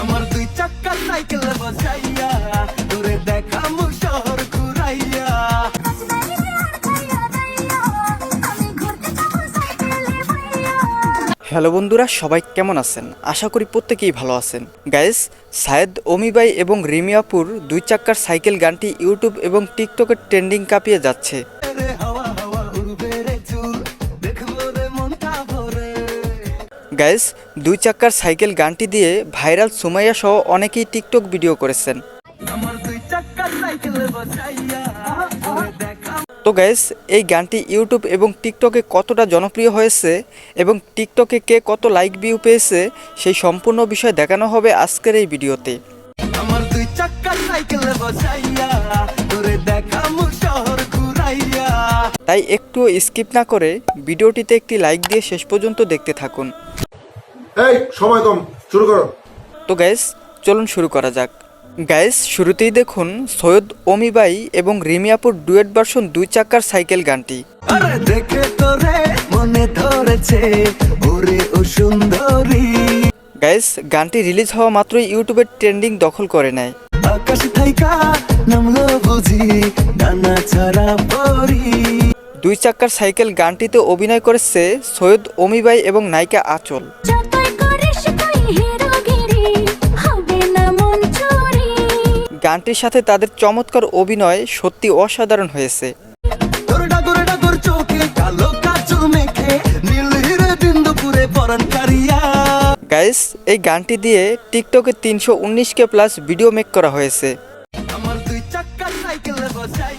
আমার দুই চাক্কা সাইকেল বসাইয়া দেখামু শহর ঘুরাইয়া। হ্যালো বন্ধুরা, সবাই কেমন আছেন? আশা করি প্রত্যেকেই ভালো আছেন। গাইস সায়েদ ওমিবাই এবং রিমিয়াপুর দুই চাক্কার সাইকেল গানটি ইউটিউব এবং টিকটকের ট্রেন্ডিং কাঁপিয়ে যাচ্ছে। গাইস দুই চাক্কার সাইকেল গানটি দিয়ে ভাইরাল সুমাইয়া সহ অনেকেই টিকটক ভিডিও করেছেন। তো গাইস এই গানটি ইউটিউব এবং টিকটকে কতটা জনপ্রিয় হয়েছে এবং টিকটকে কে কত লাইক ভিউ পেয়েছে সেই সম্পূর্ণ বিষয় দেখানো হবে আজকের এই ভিডিওতে। আমার দুই চাক্কা সাইকেল বসাইয়া তোরে দেখামু শহর ঘুরাইয়া। তাই একটু স্কিপ না করে ভিডিওটিতে একটি লাইক দিয়ে শেষ পর্যন্ত দেখতে থাকুন। এই সময় কম শুরু করো। তো গ্যাস চলুন শুরু করা যাক। গ্যাস শুরুতেই দেখুন সৈয়দ অমিবাই এবং রিমিয়াপুর ডুয়েট ভার্সন দুই চাকার সাইকেল গানটি। আরে দেখে তোরে মনে ধরেছে ওরে ও সুন্দরী। গ্যাস গানটি রিলিজ হওয়া মাত্রই ইউটিউবের ট্রেন্ডিং দখল করে নেয়। আকাশ থাইকা নামলো বুঝি ডানা ছাড়া পরি। দুই চাকার সাইকেল গানটিতে অভিনয় করেছে সৈয়দ অমিবাই এবং নায়িকা আচল। গানটির সাথে তাদের চমৎকার অভিনয় সত্যি অসাধারণ হয়েছে। গাইস এই গানটি দিয়ে টিকটকে তিনশো উনিশ কে প্লাস ভিডিও মেক করা হয়েছে। আমার দুই সাইকেল বসাইয়া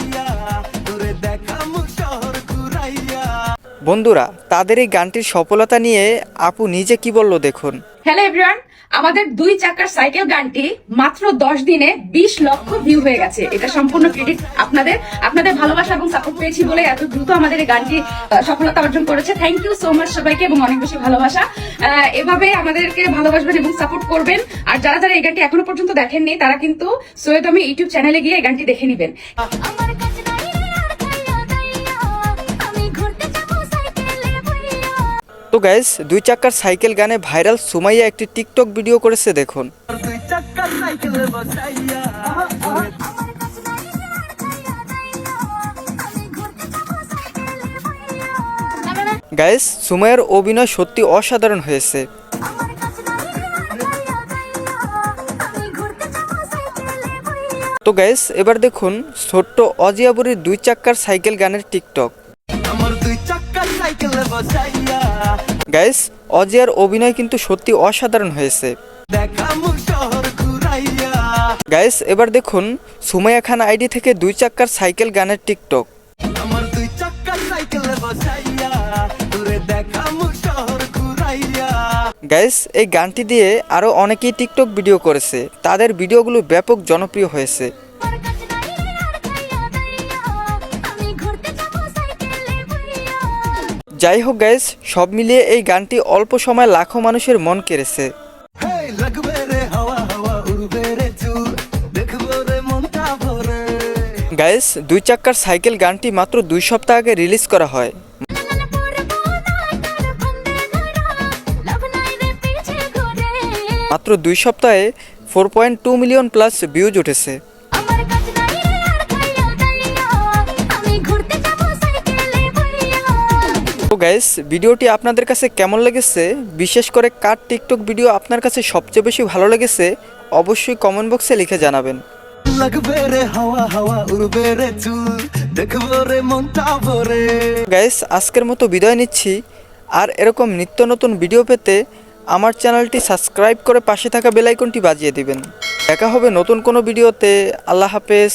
বন্ধুরা তাদের এই গানটির সফলতা নিয়ে আপু নিজে কি বলল দেখুন। হ্যালো এভরিওয়ান আমাদের দুই চাকার সাইকেল গানটি মাত্র দশ দিনে বিশ লক্ষ ভিউ হয়ে গেছে। এটা সম্পূর্ণ ক্রেডিট আপনাদের। আপনাদের ভালোবাসা এবং সাপোর্ট পেয়েছি বলে এত দ্রুত আমাদের এই গানটি আহ, সফলতা অর্জন করেছে। থ্যাংক ইউ সো মাচ সবাইকে এবং অনেক বেশি ভালোবাসা। আহ, এভাবে আমাদেরকে ভালোবাসবেন এবং সাপোর্ট করবেন। আর যারা যারা এই গানটি এখনও পর্যন্ত দেখেননি তারা কিন্তু সৈয়দ আমি ইউটিউব চ্যানেলে গিয়ে এই গানটি দেখে নেবেন। তো গাইস দুই চাকার সাইকেল গানে ভাইরাল সুমাইয়া একটি টিকটক ভিডিও করেছে, দেখুন। গাইস সুমাইয়ার অভিনয় সত্যি অসাধারণ হয়েছে। তো গাইস এবার দেখুন ছোট্ট অজিয়াবুরির দুই চাক্কার সাইকেল গানের টিকটক। আমার দুই চাক্কা সাইকেল বসাইয়া। গাইস অজিয়ার অভিনয় কিন্তু সত্যি অসাধারণ হয়েছে। গাইস এবার দেখুন সুমাইয়া খান আইডি থেকে দুই চাক্কার সাইকেল গানের টিকটক। গাইস এই গানটি দিয়ে আরও অনেকেই টিকটক ভিডিও করেছে। তাদের ভিডিওগুলো ব্যাপক জনপ্রিয় হয়েছে। যাই হোক গাইস সব মিলিয়ে এই গানটি অল্প সময় লাখো মানুষের মন কেড়েছে। গাইস দুই চাক্কার সাইকেল গানটি মাত্র দুই সপ্তাহ আগে রিলিজ করা হয়। মাত্র দুই সপ্তাহে four point two million plus views উঠেছে। তো গাইস ভিডিওটি আপনাদের কাছে কেমন লেগেছে? বিশেষ করে কার টিকটক ভিডিও আপনার কাছে সবচেয়ে বেশি ভালো লেগেছে অবশ্যই কমেন্ট বক্সে লিখে জানাবেন। গাইস আজকের মতো বিদায় নিচ্ছি। আর এরকম নিত্য নতুন ভিডিও পেতে আমার চ্যানেলটি সাবস্ক্রাইব করে পাশে থাকা বেলাইকনটি বাজিয়ে দিবেন। দেখা হবে নতুন কোনো ভিডিওতে আল্লাহ হাফেজ।